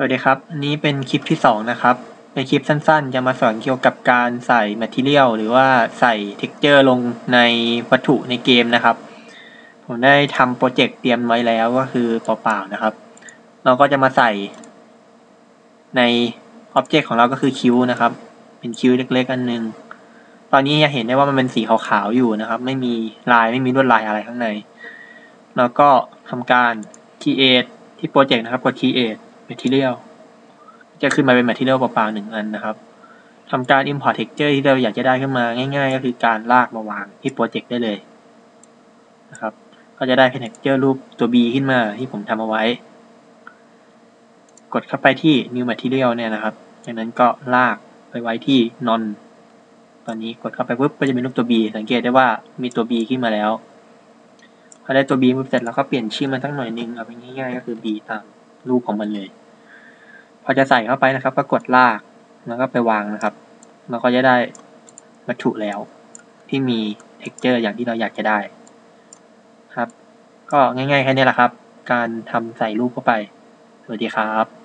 สวัสดีครับ อันนี้เป็นคลิปที่สองนะครับเป็นคลิปสั้นๆ จะมาสอนเกี่ยวกับการใส่ Material หรือว่าใส่ Texture ลงในวัตถุในเกมนะครับ ผมได้ทำโปรเจกต์เตรียมไว้แล้วก็คือเปล่าๆนะครับ เราก็จะมาใส่ใน Object ของเราก็คือคิ้วนะครับ เป็นคิ้วเล็กๆ อันหนึง ตอนนี้จะเห็นได้ว่ามันเป็นสีขาวๆอยู่นะครับ ไม่มีลายไม่มีลวดลายอะไรข้างใน แล้วก็ทำการ create ที่โปรเจกต์นะครับกด create material จะขึ้นมาเป็น material เปล่าๆหนึ่งอันนะครับทำการ import texture ที่เราอยากจะได้ขึ้นมาง่ายๆ ก็คือการลากมาวางที่โปรเจกต์ได้เลยนะครับ ก็จะได้เป็น texture รูปตัว B ขึ้นมาที่ผมทำเอาไว้ กดเข้าไปที่ new material เนี่ยนะครับ จากนั้นก็ลากไปไว้ที่ non ตอนนี้กดเข้าไปปุ๊บก็จะเป็นรูปตัว B สังเกตได้ว่ามีตัว B ขึ้นมาแล้วพอได้ตัว B ปุ๊บเสร็จแล้วก็เปลี่ยนชื่อมันสักหน่อยนึงเอาเป็นง่ายๆ ก็คือ B ตาม รูปของมันเลย พอจะใส่เข้าไปนะครับ ก็กดลากแล้วก็ไปวางนะครับเราก็จะได้วัตถุแล้ว ที่มี texture อย่างที่เราอยากจะได้ ครับ ก็ง่ายๆแค่นี้แหละครับ การทำใส่รูปเข้าไป สวัสดีครับ